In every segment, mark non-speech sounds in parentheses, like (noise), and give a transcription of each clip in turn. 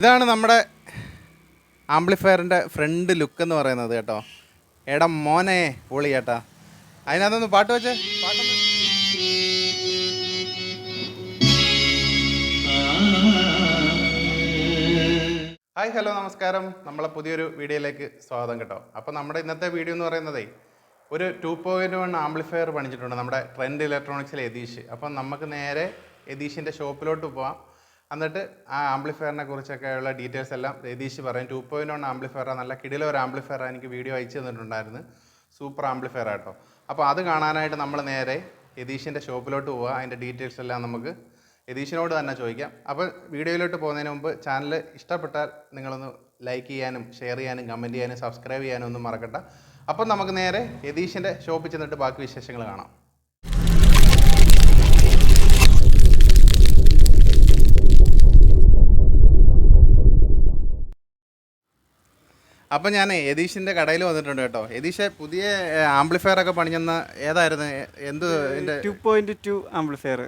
ഇതാണ് നമ്മുടെ ആംപ്ലിഫയറിന്റെ ഫ്രണ്ട് ലുക്ക് എന്ന് പറയുന്നത് കേട്ടോ. എടാ മോനെ പൊളി ചേട്ടാ അതിനകത്തൊന്ന് പാട്ട് വെച്ച്. ഹായ് ഹലോ നമസ്കാരം. നമ്മളെ പുതിയൊരു വീഡിയോയിലേക്ക് സ്വാഗതം കേട്ടോ. അപ്പോൾ നമ്മുടെ ഇന്നത്തെ വീഡിയോ എന്ന് പറയുന്നതേ ഒരു ടു പോയിന്റ് വൺ ആംപ്ലിഫയർ പണിച്ചിട്ടുണ്ട് നമ്മുടെ ട്രെൻഡ് ഇലക്ട്രോണിക്സിലെ യതീഷ്. അപ്പം നമുക്ക് നേരെ യതീഷിന്റെ ഷോപ്പിലോട്ട് പോവാം. എന്നിട്ട് ആ ആംപ്ലിഫയറിനെ കുറിച്ചൊക്കെയുള്ള ഡീറ്റെയിൽസ് എല്ലാം രതീഷ് പറയും. ടു പോയിന്റ് വൺ ആംപ്ലിഫയർ നല്ല കിടില ഒരു ആംപ്ലിഫയർ എനിക്ക് വീഡിയോ അയച്ചു തന്നിട്ടുണ്ടായിരുന്നു. സൂപ്പർ ആംപ്ലിഫയർ ആട്ടോ അപ്പോൾ അത് കാണാനായിട്ട് നമ്മൾ നേരെ യതീഷിന്റെ ഷോപ്പിലോട്ട് പോവുക അതിന്റെ ഡീറ്റെയിൽസ് എല്ലാം നമുക്ക് യതീഷിനോട് തന്നെ ചോദിക്കാം. അപ്പോൾ വീഡിയോയിലോട്ട് പോകുന്നതിന് മുമ്പ് ചാനൽ ഇഷ്ടപ്പെട്ടാൽ നിങ്ങളൊന്ന് ലൈക്ക് ചെയ്യാനും ഷെയർ ചെയ്യാനും കമന്റ് ചെയ്യാനും സബ്സ്ക്രൈബ് ചെയ്യാനും ഒന്നും മറക്കണ്ട. അപ്പം നമുക്ക് നേരെ യതീഷിന്റെ ഷോപ്പിൽ ചെന്നിട്ട് ബാക്കി വിശേഷങ്ങൾ കാണാം. അപ്പം ഞാൻ യതീഷിന്റെ കടയിൽ വന്നിട്ടുണ്ട് കേട്ടോ. യതീഷ് പുതിയ ആംപ്ലിഫയർ ഒക്കെ പണിഞ്ഞെന്ന ഏതായിരുന്നു? എന്ത് two point two amplifier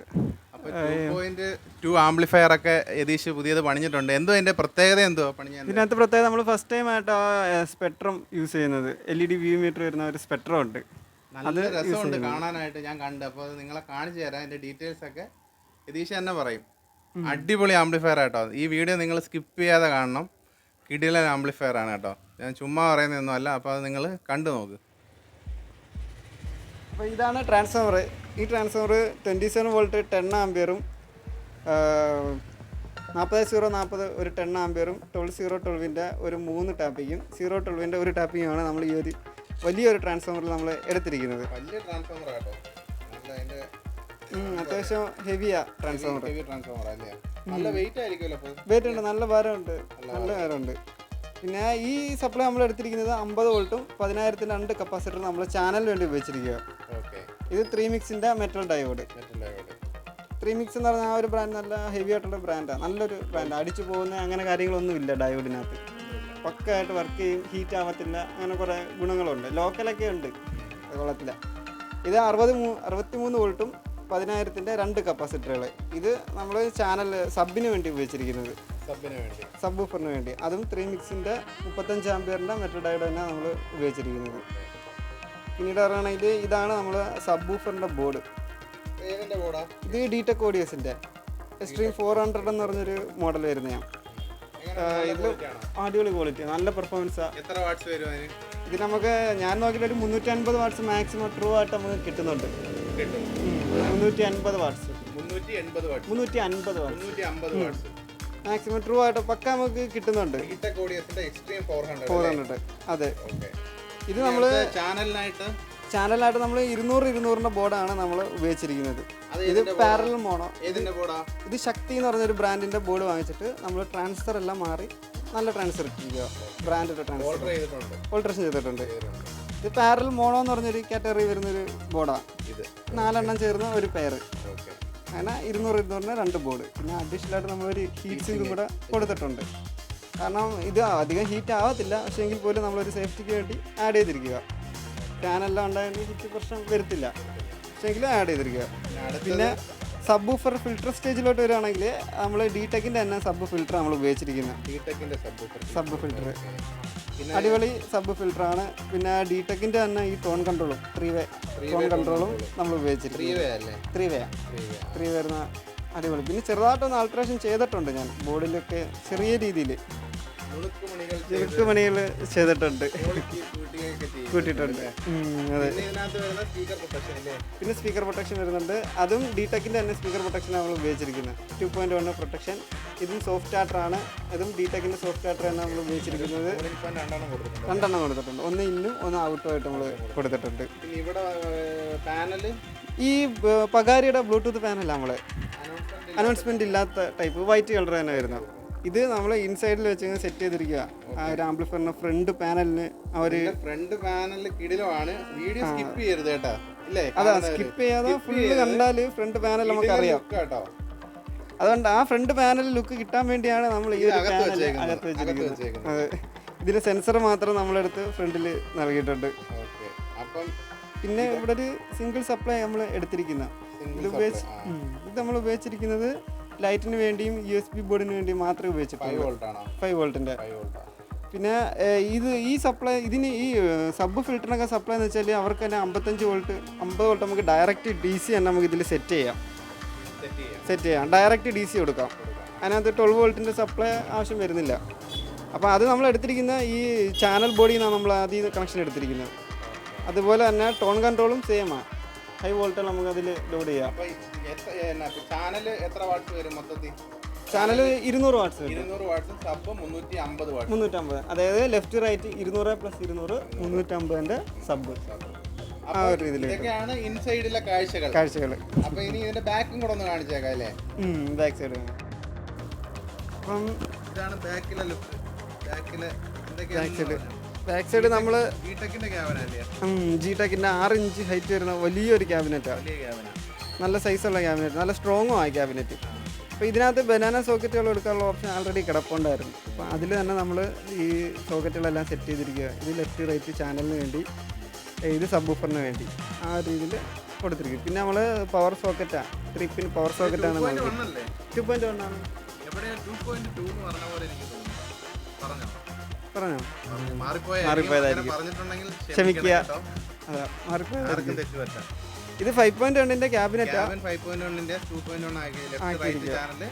point two amplifier ഒക്കെ യതീഷ് പുതിയത് പണിഞ്ഞിട്ടുണ്ട്. എന്തോ അതിന്റെ പ്രത്യേകത എന്തോ ഇതിനകത്ത് പ്രത്യേകത നമ്മൾ ഫസ്റ്റ് ടൈം ആയിട്ട് ആ സ്പെക്ട്രം യൂസ് ചെയ്യുന്നത്. L E D view meter വരുന്ന ഒരു സ്പെക്ട്രം ഉണ്ട്. നല്ല രസമുണ്ട് കാണാനായിട്ട് ഞാൻ കണ്ടു. അപ്പോൾ അത് നിങ്ങളെ കാണിച്ചു തരാം. അതിന്റെ ഡീറ്റെയിൽസ് ഒക്കെ യതീഷ് തന്നെ പറയും. അടിപൊളി ആംപ്ലിഫയർ ആട്ടോ. ഈ വീഡിയോ നിങ്ങൾ സ്കിപ്പ് ചെയ്യാതെ കാണണം. കിടിലൻ ആംപ്ലിഫയർ ആണ് കേട്ടോ. ഞാൻ ചുമ്മാ പറയുന്നതൊന്നും അല്ല അപ്പോൾ അത് നിങ്ങൾ കണ്ടു നോക്ക്. അപ്പോൾ ഇതാണ് ട്രാൻസ്ഫോമർ ഈ transformer twenty seven volt ten ആംബിയറും നാൽപ്പത് സീറോ നാൽപ്പത് ഒരു ടെൻ ആംബിയറും ട്വൽവ് സീറോ ട്വൽവിന്റെ ഒരു മൂന്ന് ടാപ്പിങ്ങും സീറോ ട്വൽവിന്റെ ഒരു ടാപ്പിങ്ങുമാണ് നമ്മൾ ഈ ഒരു വലിയൊരു ട്രാൻസ്ഫോമറിൽ നമ്മൾ എടുത്തിരിക്കുന്നത്. വലിയ ട്രാൻസ്ഫോമർ ആട്ടോ അതിന്റെ അത്യാവശ്യം ഹെവിയാ ട്രാൻസ്ഫോമർ ഹെവി ട്രാൻസ്ഫോമർ അല്ലേ? നല്ല വെയിറ്റ് ആയിരിക്കുമല്ലോ വെയിറ്റ് ഉണ്ട് നല്ല ഭാരമുണ്ട്. നല്ല ഭാരമുണ്ട്. പിന്നെ ഈ സപ്ലൈ നമ്മൾ എടുത്തിരിക്കുന്നത് അമ്പത് വോൾട്ടും പതിനായിരത്തിന്റെ രണ്ട് കപ്പാസിറ്റർ നമ്മൾ ചാനലിന് വേണ്ടി ഉപയോഗിച്ചിരിക്കുക ഇത് ത്രീ മിക്സിന്റെ മെറ്റൽ ഡയോഡ് ത്രീ മിക്സ് എന്ന് പറഞ്ഞാൽ ആ ഒരു ബ്രാൻഡ് നല്ല ഹെവി ആയിട്ടുള്ള ബ്രാൻഡാണ് നല്ലൊരു ബ്രാൻഡ് അടിച്ചു പോകുന്ന അങ്ങനെ കാര്യങ്ങളൊന്നും ഇല്ല ഡയോഡിനകത്ത് പക്കായിട്ട് വർക്ക് ചെയ്യും ഹീറ്റ് ആവത്തില്ല അങ്ങനെ കുറേ ഗുണങ്ങളുണ്ട്. ലോക്കലൊക്കെ ഉണ്ട് കൊള്ളത്തില്ല ഇത് അറുപത് മൂ അറുപത്തി മൂന്ന് വോൾട്ടും പതിനായിരത്തിന്റെ രണ്ട് കപ്പാസിറ്ററുകൾ ഇത് നമ്മൾ ചാനൽ സബിന് വേണ്ടി ഉപയോഗിച്ചിരിക്കുന്നത്. സബിന് വേണ്ടി. സബ് ഊഫറിന് വേണ്ടി. അതും ത്രീ മിക്സിന്റെ മുപ്പത്തഞ്ച് ആംബിയറിന്റെ മെറ്റൽ ഡയോഡ് തന്നെ നമ്മൾ ഉപയോഗിച്ചിരിക്കുന്നത്. പിന്നീട് പറയുകയാണെങ്കിൽ ഇതാണ് നമ്മൾ സബ് ഊഫറിന്റെ ബോർഡ്? ഇത് ഡിടെക് ഓഡിയസിന്റെ എക്സ്ട്രീം ഫോർ ഹൺഡ്രഡ് എന്ന് പറഞ്ഞൊരു മോഡൽ വരുന്നതാണ് ഇതിൽ അടിപൊളി ക്വാളിറ്റി നല്ല പെർഫോമൻസ് എത്ര വാട്ട്സ് വരും ഇത് നമുക്ക് ഞാൻ നോക്കിയിട്ട് ഒരു മുന്നൂറ്റി അൻപത് വാട്ട്സ് മാക്സിമം ട്രൂ ആയിട്ട് നമുക്ക് കിട്ടുന്നുണ്ട്. കിട്ടും മുന്നൂറ്റി അൻപത് വാട്ട്സ് മുന്നൂറ്റി എൺപത് വാട്ട്സ് മുന്നൂറ്റി അൻപത് വാട്ട്സ് മുന്നൂറ്റി അമ്പത് വാട്ട്സ് മാക്സിമം ട്രൂ ആയിട്ട് പക്ക നമുക്ക് കിട്ടുന്നുണ്ട് Etech extreme four four hundred അതെ. ഇത് നമ്മൾ ചാനലിനായിട്ട് ചാനലായിട്ട് നമ്മൾ ഇരുന്നൂറ് ഇരുന്നൂറിന്റെ ബോർഡാണ് നമ്മൾ ഉപയോഗിച്ചിരിക്കുന്നത്. ഇത് പാരലൽ മോണോ ഇത് ശക്തി എന്ന് പറഞ്ഞൊരു ബ്രാൻഡിന്റെ ബോർഡ് വാങ്ങിച്ചിട്ട് നമ്മൾ ട്രാൻസ്ഫർ എല്ലാം മാറി നല്ല ട്രാൻസ്ഫർ ഇട്ടിരിക്കുക ബ്രാൻഡിന്റെ ട്രാൻസ്ഫർ ഓൾട്രേഷൻ ചെയ്തിട്ടുണ്ട്. ഇത് പാരൽ മോണോ എന്ന് പറഞ്ഞൊരു കാറ്റഗറി വരുന്നൊരു ബോർഡാണ് ഇത്. നാലെണ്ണം ചേർന്ന ഒരു പെയർ ഓക്കെ. അങ്ങനെ ഇരുന്നൂറ് ഇരുന്നൂറിന് രണ്ട് ബോർഡ് പിന്നെ അഡീഷണൽ ആയിട്ട് നമ്മളൊരു ഹീറ്റ് സിങ്കും കൂടെ കൊടുത്തിട്ടുണ്ട്. കാരണം ഇത് അധികം ഹീറ്റ് ആവത്തില്ല. പക്ഷേ എങ്കിൽ പോലും നമ്മളൊരു സേഫ്റ്റിക്ക് വേണ്ടി ആഡ് ചെയ്തിരിക്കുക. ഫാനെല്ലാം ഉണ്ടായതുകൊണ്ട് ഹീറ്റ് പ്രശ്നം വരത്തില്ല. പക്ഷേ എങ്കിലും ആഡ് ചെയ്തിരിക്കുക. പിന്നെ സബ് ഊഫർ ഫിൽട്ടർ സ്റ്റേജിലോട്ട് വരികയാണെങ്കിൽ നമ്മൾ ഡി ടെക്കിന്റെ തന്നെ സബ് ഫിൽട്ടർ നമ്മൾ ഉപയോഗിച്ചിരിക്കുന്നത് സബ് സബ് ഫിൽട്ടർ അടിപൊളി സബ് ഫിൽറ്ററാണ് പിന്നെ ഡി ടെക്കിന്റെ തന്നെ ഈ ടോൺ കൺട്രോളും ത്രീ വേ ടോൺ കൺട്രോളും നമ്മൾ ഉപയോഗിച്ചിട്ടുണ്ട് ത്രീ വേ അല്ലേ three way three way three വരുന്ന അടിപൊളി. പിന്നെ ചെറുതായിട്ടൊന്ന് ആൾട്രേഷൻ ചെയ്തിട്ടുണ്ട് ഞാൻ. ബോർഡിലൊക്കെ ചെറിയ രീതിയിൽ. നുണുക്ക് മണികൾ ചെറുക്ക് പണികൾ ചെയ്തിട്ടുണ്ട്. കൂട്ടിയിട്ടുണ്ട്. അതെ. പിന്നെ സ്പീക്കർ പ്രൊട്ടക്ഷൻ വരുന്നുണ്ട്. അതും ഡി ടെക്കിന്റെ തന്നെ സ്പീക്കർ പ്രൊട്ടക്ഷൻ നമ്മൾ ഉപയോഗിച്ചിരിക്കുന്നത്. ടു പോയിന്റ് വൺ പ്രൊട്ടക്ഷൻ ഇതും സോഫ്റ്റ് ആണ്. അതും ഡി ടെക്കിന്റെ സോഫ്റ്റ് ആണ് നമ്മൾ ഉപയോഗിച്ചിരിക്കുന്നത്. രണ്ടെണ്ണം കൊടുത്തിട്ടുണ്ട്. ഒന്ന് ഇന്നും ഒന്ന് ഔട്ടും ആയിട്ട് നമ്മൾ കൊടുത്തിട്ടുണ്ട്. ഇവിടെ പാനൽ ഈ പകാരിയുടെ ബ്ലൂടൂത്ത് പാനലാണ് നമ്മൾ അനൗൺസ്മെന്റ് ഇല്ലാത്ത ടൈപ്പ് വൈറ്റ് കളർ തന്നെ വരുന്നത്. ഇത് നമ്മൾ ഇൻസൈഡിൽ വെച്ച് സെറ്റ് ചെയ്തിരിക്കുക ആ ഒരു ആംപ്ലിഫയറിന്റെ ഫ്രണ്ട് പാനലിന് ആ ഒരു ഫ്രണ്ട് പാനലിൽ കിടിലമാണ്. വീഡിയോ സ്കിപ്പ് ചെയ്യരുത് കേട്ടോ. ഇല്ലേ? അതാ സ്കിപ്പ് ചെയ്യാതെ ഫുള്ള് കണ്ടാൽ ഫ്രണ്ട് പാനൽ നമുക്ക് അറിയാം കേട്ടോ. അതുകൊണ്ട് ആ ഫ്രണ്ട് പാനൽ ലുക്ക് കിട്ടാൻ വേണ്ടിയാണ് നമ്മൾ ഈ ഒരു പാനൽ അകത്ത് വെച്ചിരിക്കുന്നത്. ഇതിലെ അതെ. സെൻസർ മാത്രം നമ്മളെടുത്ത് ഫ്രണ്ടിൽ നൽകിയിട്ടുണ്ട്. പിന്നെ ഇവിടെ ഒരു സിംഗിൾ സപ്ലൈ നമ്മൾ എടുത്തിരിക്കുന്ന. Single ഇത് ഉപയോഗിച്ച് ഇത് നമ്മൾ ഉപയോഗിച്ചിരിക്കുന്നത് ലൈറ്റിന് വേണ്ടിയും യു എസ് ബി ബോർഡിന് വേണ്ടിയും മാത്രമേ ഉപയോഗിച്ചിട്ടുള്ളൂ. ഫൈവ് വോൾട്ടിന്റെ വോൾട്ടാ. പിന്നെ ഇത് ഈ സപ്ലൈ ഇതിന് ഈ സബ് ഫിൽറ്ററിനൊക്കെ സപ്ലൈ എന്ന് വെച്ചാൽ അവർക്ക് തന്നെ അമ്പത്തഞ്ച് വോൾട്ട് അമ്പത് വോൾട്ട് നമുക്ക് ഡയറക്റ്റ് ഡി സി തന്നെ നമുക്ക് ഇതിൽ സെറ്റ് ചെയ്യാം. സെറ്റ് ചെയ്യാം. ഡയറക്റ്റ് ഡി സി കൊടുക്കാം. അതിനകത്ത് ട്വൽവ് വോൾട്ടിന്റെ സപ്ലൈ ആവശ്യം വരുന്നില്ല. അപ്പോൾ അത് നമ്മൾ എടുത്തിരിക്കുന്ന ഈ ചാനൽ ബോഡിയിൽ നിന്നാണ് നമ്മൾ ആദ്യം കണക്ഷൻ എടുത്തിരിക്കുന്നത്. അതുപോലെ തന്നെ ടോൺ കൺട്രോളും സെയിമാണ് ഹൈ വോൾട്ട് നമുക്ക് അതിൽ ലോഡ് ചെയ്യാം. ചാനൽ എത്ര വാട്ട്സ് വരും മൊത്തത്തിൽ? ചാനൽ ഇരുന്നൂറ് വാട്ട്സ് ഇരുന്നൂറ് വാട്ട്സും സബ് മുന്നൂറ്റി അമ്പത് വാട്ട്സ് മുന്നൂറ്റമ്പത് അതായത് ലെഫ്റ്റ് റൈറ്റ് ഇരുന്നൂറ് പ്ലസ് ഇരുന്നൂറ് മുന്നൂറ്റമ്പതിന്റെ സബ് ആ ഒരു രീതിയിൽ ഇതൊക്കെയാണ് ഇൻസൈഡിലെ കാഴ്ചകൾ. കാഴ്ചകൾ അപ്പൊ ഇനി ഇതിന്റെ ബാക്കും കൂടെ ഒന്ന് കാണിച്ചേക്കാം അല്ലേ? ബാക്ക് സൈഡ് അപ്പം ഇതാണ് ബാക്കിലെ ലുക്ക് ബാക്കിലെ ബാക്ക് സൈഡ് ബാക്ക് സൈഡ് നമ്മൾ ജി ടെക്കിന്റെ ആറ് ഇഞ്ച് ഹൈറ്റ് വരുന്ന വലിയൊരു ക്യാബിനറ്റാണ് വലിയ ക്യാബിന നല്ല സൈസുള്ള ക്യാബിനറ്റ് നല്ല സ്ട്രോങ്ങും ആയി ക്യാബിനറ്റ് അപ്പോൾ ഇതിനകത്ത് ബനാന സോക്കറ്റുകൾ എടുക്കാനുള്ള ഓപ്ഷൻ ആൾറെഡി കിടപ്പുണ്ടായിരുന്നു. അപ്പോൾ അതിൽ തന്നെ നമ്മൾ ഈ സോക്കറ്റുകളെല്ലാം സെറ്റ് ചെയ്തിരിക്കുക. ഇത് ലെഫ്റ്റ് റൈറ്റ് ചാനലിന് വേണ്ടി ഇത് സബ് ഊഫറിന് വേണ്ടി ആ രീതിയിൽ കൊടുത്തിരിക്കും. പിന്നെ നമ്മൾ പവർ സോക്കറ്റാണ് ത്രീ പിൻ പവർ സോക്കറ്റാണ് ടു പോയിന്റ് വൺ ആണ്. പറഞ്ഞ മാറിപ്പോയതായിരിക്കും. ക്ഷമിക്കുക. അതെ അതാ മാറിപ്പോയത് ആർക്കും തെറ്റ് പറ്റാം ഇത് ഫൈവ് പോയിന്റ് വണ്ണിന്റെ ക്യാബിനറ്റ് ഫൈവ് പോയിന്റ് വണ്ണിന്റെ ടു പോയിന്റ് വൺ ആക്കി left right channel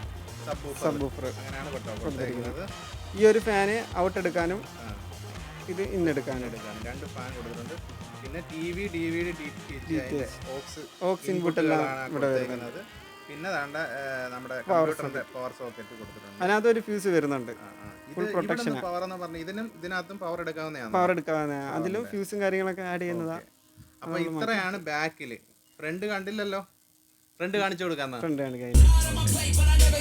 subwoofer കൊടുത്തേക്കുന്നത് ഈ ഒരു ഫാന് ഔട്ട് എടുക്കാനും. ഇത് ഇന്നെടുക്കാനും എടുക്കാനും. രണ്ട് ഫാൻ കൊടുത്തിട്ടുണ്ട്. പിന്നെ T V D V D aux aux input എല്ലാം ഇവിടെ വരുന്നത്. പിന്നെ ദാണ്ട നമ്മുടെ കമ്പ്യൂട്ടറിന്റെ പവർ സോക്കറ്റ് കൊടുത്തിട്ടുണ്ട്. അതിനകത്ത് ഒരു ഫ്യൂസ് വരുന്നുണ്ട് ഫുൾ പ്രൊട്ടക്ഷൻ പവർ എന്ന് പറഞ്ഞാൽ ഇതിനും ഇതിനകത്തും പവർ എടുക്കാവുന്നതാണ്. പവർ എടുക്കാവുന്ന അതിലും ഫ്യൂസും കാര്യങ്ങളൊക്കെ ആഡ് ചെയ്യുന്നതാണ് അപ്പൊ ഇത്രയാണ് ബാക്കിൽ ഫ്രണ്ട് കണ്ടില്ലല്ലോ ഫ്രണ്ട് കാണിച്ചു കൊടുക്കാന്ന ഫ്രണ്ട് ആണ് കയ്യിൽ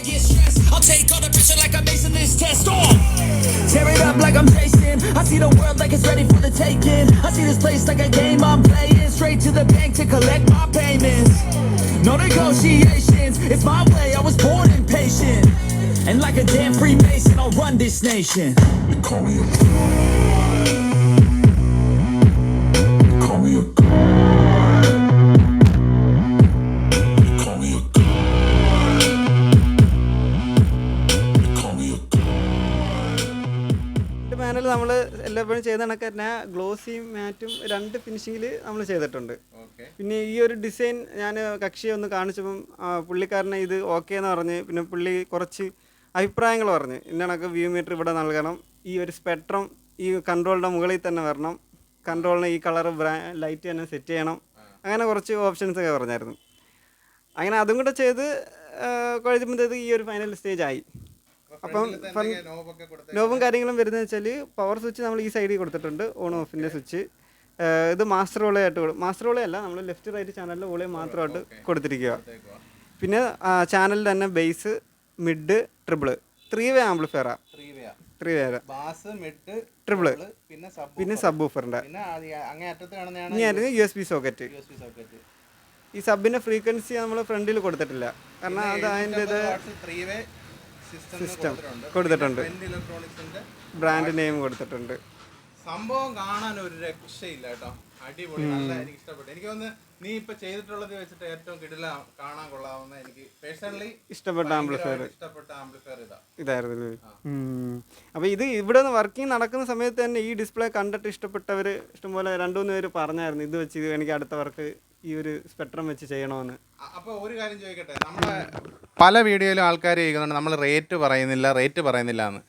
get stressed. I'll take all the pressure like I'm acing this test. On. Tear it up like I'm chasing. I see the world like it's ready for the taking. I see this place like a game I'm playing. Straight to the bank to collect my payments. No negotiations. It's my way. I was born impatient. And like a damn Freemason, I'll run this nation. They call me a നമ്മൾ എല്ലായ്പ്പോഴും ചെയ്ത കണക്ക് തന്നെ ഗ്ലോസിയും മാറ്റും രണ്ട് ഫിനിഷിങ്ങിൽ നമ്മൾ ചെയ്തിട്ടുണ്ട്. പിന്നെ ഈ ഒരു ഡിസൈൻ ഞാൻ കക്ഷിയെ ഒന്ന് കാണിച്ചപ്പം പുള്ളിക്കാരനെ ഇത് ഓക്കെ എന്ന് പറഞ്ഞ് പിന്നെ പുള്ളി കുറച്ച് അഭിപ്രായങ്ങൾ പറഞ്ഞ്. ഇന്ന കണക്ക് വ്യൂ മീറ്റർ ഇവിടെ നൽകണം. ഈ ഒരു സ്പെക്ട്രം ഈ കൺട്രോളിന്റെ മുകളിൽ തന്നെ വരണം. കൺട്രോളിന് ഈ കളർ ബ്രാ ലൈറ്റ് തന്നെ സെറ്റ് ചെയ്യണം. അങ്ങനെ കുറച്ച് ഓപ്ഷൻസ് ഒക്കെ പറഞ്ഞായിരുന്നു. അങ്ങനെ അതും കൂടെ ചെയ്ത് കുഴച്ചുമ്പോഴത്തേക്ക് ഈ ഒരു ഫൈനൽ സ്റ്റേജ് ആയി. അപ്പം നോബും കാര്യങ്ങളും വരുന്നത് വെച്ചാൽ പവർ സ്വിച്ച് നമ്മൾ ഈ സൈഡിൽ കൊടുത്തിട്ടുണ്ട് ഓൺ ഓഫിന്റെ സ്വിച്ച് ഇത് മാസ്റ്റർ ഓളേ ആയിട്ട് കൊടുക്കും മാസ്റ്റർ ഓളേ അല്ല നമ്മൾ ലെഫ്റ്റ് റൈറ്റ് ചാനലിൽ ഓളെ മാത്രമായിട്ട് കൊടുത്തിരിക്കുക പിന്നെ ചാനലിൽ തന്നെ bass mid treble three way ആംപ്ലിഫയറാണ് three way bass mid പിന്നെ സബ് ഊഫറിന്റെ ഇനി യു എസ് ബി സോക്കറ്റ് ഈ സബിന്റെ ഫ്രീക്വൻസി നമ്മൾ ഫ്രണ്ടിൽ കൊടുത്തിട്ടില്ല. കാരണം അത് അതിന്റെ സിസ്റ്റം കൊടുത്തിട്ടുണ്ട്. ബ്രാൻഡ് നെയിം കൊടുത്തിട്ടുണ്ട്. സംഭവം കാണാൻ ഒരു രക്ഷയില്ല കേട്ടോ. അടിപൊളി നല്ല എനിക്ക് ഇഷ്ടപ്പെട്ടു എനിക്ക് തോന്നുന്നു നീ ഇപ്പൊ ചെയ്തിട്ടുള്ളത് വെച്ചിട്ട് ഏറ്റവും കിടില കാണാൻ കൊള്ളാവുന്ന എനിക്ക് പേഴ്സണലി ഇഷ്ടപ്പെട്ട ആംപ്ലിഫയർ. ഇഷ്ടപ്പെട്ട ആംപ്ലിഫയർ ഇതാ. ഇതായിരുന്നു. അപ്പോൾ ഇത് ഇവിടെ നിന്ന് വർക്കിംഗ് നടക്കുന്ന സമയത്ത് തന്നെ ഈ ഡിസ്പ്ലേ കണ്ടിട്ട് ഇഷ്ടപ്പെട്ടവർ ഇഷ്ടംപോലെ രണ്ടുമൂന്ന് പേര് പറഞ്ഞായിരുന്നു ഇത് വെച്ച് എനിക്ക് അടുത്ത വർക്ക് ഈ ഒരു സ്പെക്ട്രം വെച്ച് ചെയ്യണമെന്ന് അപ്പൊ ഒരു കാര്യം ചോദിക്കട്ടെ? നമ്മളെ പല വീഡിയോയിലും ആൾക്കാർ ചോദിക്കുന്നുണ്ട് നമ്മൾ റേറ്റ് പറയുന്നില്ല റേറ്റ് പറയുന്നില്ല എന്ന്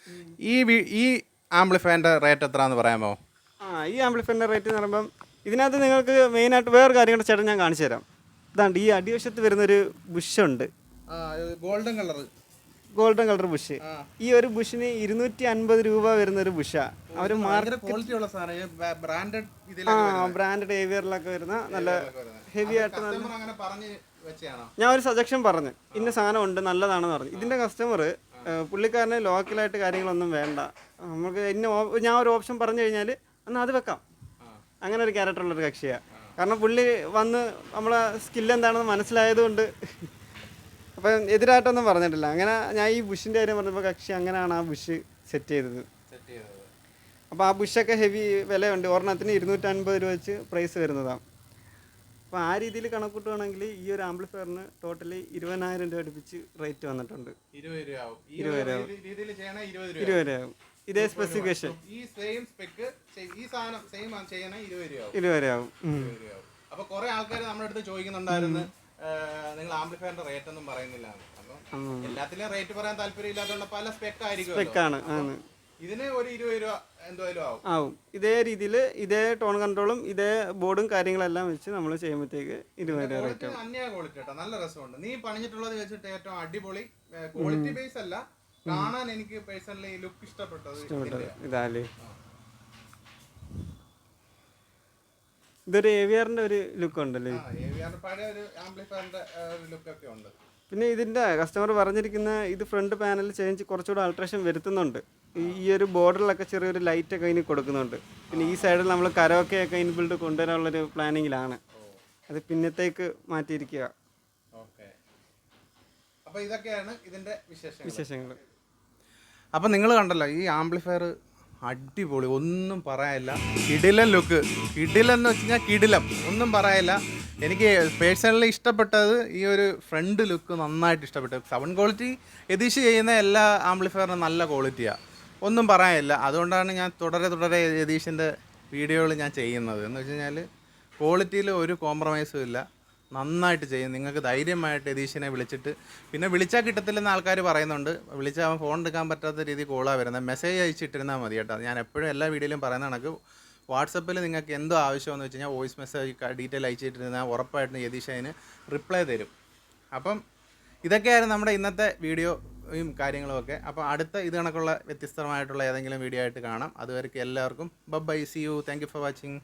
ഈ ഈ ആംപ്ലിഫയറിന്റെ റേറ്റ് എത്രയാന്ന് പറയാമോ ആ ഈ ആംപ്ലിഫയറിന്റെ റേറ്റ് എന്ന് പറയുമ്പം ഇതിനകത്ത് നിങ്ങൾക്ക് മെയിനായിട്ട് വേറെ കാര്യങ്ങൾ ചേട്ടൻ ഞാൻ കാണിച്ചു തരാം. ഇതാണ്ട് ഈ അടിവശത്ത് വരുന്നൊരു ബുഷുണ്ട്. Golden colour golden colour bush. ഈ ഒരു ബുഷിന് ഇരുന്നൂറ്റി അൻപത് രൂപ വരുന്ന ഒരു ബുഷാണ് അവർ ബ്രാൻഡഡ് ആ ബ്രാൻഡഡ് ഏവിയറിലൊക്കെ വരുന്ന നല്ല ഹെവി ആയിട്ട് നല്ല ഞാൻ ഒരു സജഷൻ പറഞ്ഞു. ഇന്ന സാധനം ഉണ്ട് നല്ലതാണെന്ന് പറഞ്ഞു. ഇതിന്റെ കസ്റ്റമർ പുള്ളിക്കാരന് ലോക്കലായിട്ട് കാര്യങ്ങളൊന്നും വേണ്ട. നമുക്ക് ഇന്ന ഞാൻ ഒരു ഓപ്ഷൻ പറഞ്ഞു കഴിഞ്ഞാൽ എന്നാൽ അത് വെക്കാം. അങ്ങനെ ഒരു ക്യാരക്ടർ ക്യാരക്ടറുള്ളൊരു കക്ഷിയാണ് കാരണം പുള്ളി വന്ന് നമ്മളെ സ്കിൽ എന്താണെന്ന് മനസ്സിലായതുകൊണ്ട് (laughs) അപ്പം എതിരായിട്ടൊന്നും പറഞ്ഞിട്ടില്ല. അങ്ങനെ ഞാൻ ഈ ബുഷിന്റെ കാര്യം പറഞ്ഞപ്പോൾ കക്ഷി അങ്ങനെയാണ് ആ ബുഷ് സെറ്റ് ചെയ്തത്. സെറ്റ് ചെയ്തത്. അപ്പോൾ ആ ബുഷൊക്കെ ഹെവി വിലയുണ്ട്. ഒരെണ്ണത്തിന് ഇരുന്നൂറ്റൻപത് രൂപ വെച്ച് പ്രൈസ് വരുന്നതാണ് അപ്പോൾ ആ രീതിയിൽ കണക്കൂട്ടുവാണെങ്കിൽ ഈ ഒരു ആംപ്ലിഫയറിന് ടോട്ടലി ഇരുപതിനായിരം രൂപ അടുപ്പിച്ച് റേറ്റ് വന്നിട്ടുണ്ട്. ഇരുപത് രൂപ ആവും ഈ രീതിയിൽ ചെയ്യണ ഇരുപത് രൂപ ഇരുപത് രൂപ. ഇതേ സ്പെസിഫിക്കേഷൻ ഈ സെയിം സ്പെക്ക് ഈ സാധനം സെയിം ചെയ്യണ ഇരുപത് രൂപ. ഇരുപത് രൂപ ആവും അപ്പൊ കുറെ ആൾക്കാർ നമ്മുടെ അടുത്ത് ചോദിക്കുന്നുണ്ടായിരുന്നു നിങ്ങൾ ആംപ്ലിഫയറിന്റെ റേറ്റ് ഒന്നും പറയുന്നില്ല അപ്പം എല്ലാത്തിലും റേറ്റ് പറയാൻ താല്പര്യം ഇല്ലാത്തതുകൊണ്ട് പല സ്പെക്ക് ആയിരിക്കും സ്പെക്കാണ് ആണ്. ഇതിന് ഒരു ഇരുപത് രൂപ എന്തായാലും ആവും. ആവും. ഇതേ രീതിയിൽ ഇതേ ടോൺ കൺട്രോളും ഇതേ ബോർഡും കാര്യങ്ങളെല്ലാം വെച്ച് നമ്മൾ ചെയ്യുമ്പോഴത്തേക്ക് ഇരുപത് രൂപ റേറ്റ് അന്യ ക്വാളിറ്റി കേട്ടോ. നല്ല രസമുണ്ട്. നീ പണിഞ്ഞിട്ടുള്ളത് വെച്ചിട്ട് ഏറ്റവും അടിപൊളി ക്വാളിറ്റി ബേസ് അല്ല. കാണാൻ എനിക്ക് പേഴ്സണലി ലുക്ക് ഇഷ്ടപ്പെട്ടത് ഇതിന്റെയാ. ഇതാല്ലേ ഇതൊരു ഏവിയറിന്റെ ഒരു ലുക്ക് ഉണ്ടല്ലേ? പഴയ ഒരു ആംപ്ലിഫയറിന്റെ ലുക്ക് ഒക്കെ ഉണ്ട്. പിന്നെ ഇതിന്റെ കസ്റ്റമർ പറഞ്ഞിരിക്കുന്ന ഇത് ഫ്രണ്ട് പാനൽ ചേഞ്ച് കുറച്ചുകൂടെ ആൾട്രേഷൻ വരുത്തുന്നുണ്ട്. ഈ- ഒരു ബോർഡറിലൊക്കെ ചെറിയൊരു ലൈറ്റ് ഒക്കെ ഇനി കൊടുക്കുന്നുണ്ട്. പിന്നെ ഈ സൈഡിൽ നമ്മൾ കരോക്കെ ഒക്കെ ഇൻബിൽഡ് കൊണ്ടുവരാനുള്ളൊരു പ്ലാനിങ്ങിലാണ് അത് പിന്നത്തേക്ക് മാറ്റിയിരിക്കുക. ഓക്കെ. അപ്പൊ ഇതൊക്കെയാണ് വിശേഷങ്ങൾ വിശേഷങ്ങൾ അപ്പോൾ നിങ്ങൾ കണ്ടല്ലോ ഈ ആംപ്ലിഫയർ അടിപൊളി ഒന്നും പറയാനില്ല. കിടിലൻ ലുക്ക് കിടിലൻ എന്ന് വെച്ച് കഴിഞ്ഞാൽ കിടിലം ഒന്നും പറയാനില്ല. എനിക്ക് പേഴ്സണലി ഇഷ്ടപ്പെട്ടത് ഈ ഒരു ഫ്രണ്ട് ലുക്ക് നന്നായിട്ട് ഇഷ്ടപ്പെട്ടു സൗണ്ട് ക്വാളിറ്റി എതീഷ് ചെയ്യുന്ന എല്ലാ ആംപ്ലിഫയറിനും നല്ല ക്വാളിറ്റിയാണ് ഒന്നും പറയാനില്ല. അതുകൊണ്ടാണ് ഞാൻ തുടരെ തുടരെ യതീഷിന്റെ വീഡിയോകൾ ഞാൻ ചെയ്യുന്നത്. എന്ന് വെച്ച് കഴിഞ്ഞാൽ ക്വാളിറ്റിയിൽ ഒരു കോംപ്രമൈസും ഇല്ല. നന്നായിട്ട് ചെയ്യും. നിങ്ങൾക്ക് ധൈര്യമായിട്ട് യതീഷിനെ വിളിച്ചിട്ട് പിന്നെ വിളിച്ചാൽ കിട്ടത്തില്ലെന്ന് ആൾക്കാർ പറയുന്നുണ്ട്. വിളിച്ചാൽ അവൻ ഫോൺ എടുക്കാൻ പറ്റാത്ത രീതി കോളാണ് വരുന്നത്. മെസ്സേജ് അയച്ചിട്ടിരുന്നാൽ മതി കേട്ടോ. ഞാൻ എപ്പോഴും എല്ലാ വീഡിയോയിലും പറയുന്ന കണക്ക് വാട്സപ്പിൽ നിങ്ങൾക്ക് എന്തോ ആവശ്യമെന്ന് വെച്ച് കഴിഞ്ഞാൽ വോയിസ് മെസ്സേജ് ഡീറ്റെയിൽ അയച്ചിട്ടിരുന്നാൽ ഉറപ്പായിട്ടും യതീഷ് അതിന് റിപ്ലൈ തരും. അപ്പം ഇതൊക്കെയായിരുന്നു നമ്മുടെ ഇന്നത്തെ വീഡിയോയും കാര്യങ്ങളും ഒക്കെ അപ്പോൾ അടുത്ത ഇത് കണക്കുള്ള വ്യത്യസ്തമായിട്ടുള്ള ഏതെങ്കിലും വീഡിയോ ആയിട്ട് കാണാം. അതുവരെയ്ക്ക് എല്ലാവർക്കും. Bye see you thank you for watching